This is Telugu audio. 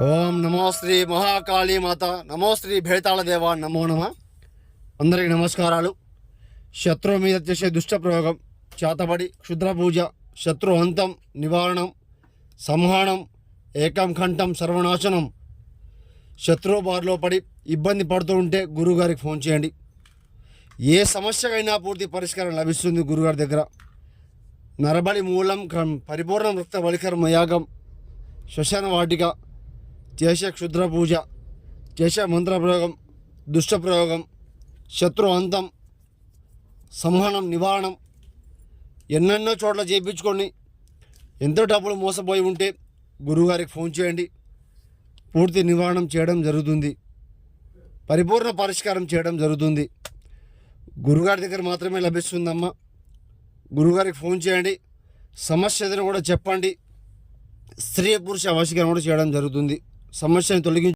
ఓం నమో శ్రీ మహాకాళీ మాత నమో శ్రీ భేతాళ దేవ నమో నమ. అందరికీ నమస్కారాలు. శత్రువు మీద చేసే దుష్ట ప్రయోగం చేతబడి క్షుద్ర పూజ శత్రు అంతం నివారణం సంహానం ఏకం కంఠం సర్వనాశనం. శత్రువు బారిలో పడి ఇబ్బంది పడుతూ ఉంటే గురువుగారికి ఫోన్ చేయండి. ఏ సమస్యకైనా పూర్తి పరిష్కారం లభిస్తుంది గురుగారి దగ్గర. నరబలి మూలం కం- పరిపూర్ణం రక్త బలికర్మ యాగం శ్మశాన వాటిక చేసే క్షుద్ర పూజ చేసే మంత్ర ప్రయోగం శత్రు అంతం సంహనం నివారణం ఎన్నెన్నో చోట్ల చేయించుకొని ఎంతో డబ్బులు మోసపోయి ఉంటే గురువుగారికి ఫోన్ చేయండి. పూర్తి నివారణం చేయడం జరుగుతుంది. పరిపూర్ణ పరిష్కారం చేయడం జరుగుతుంది. గురుగారి దగ్గర మాత్రమే లభిస్తుందమ్మా. గురుగారికి ఫోన్ చేయండి. సమస్య ఏదైనా కూడా చెప్పండి. స్త్రీ పురుష వశీకరణ కూడా చేయడం జరుగుతుంది. సమస్యను తొలగించి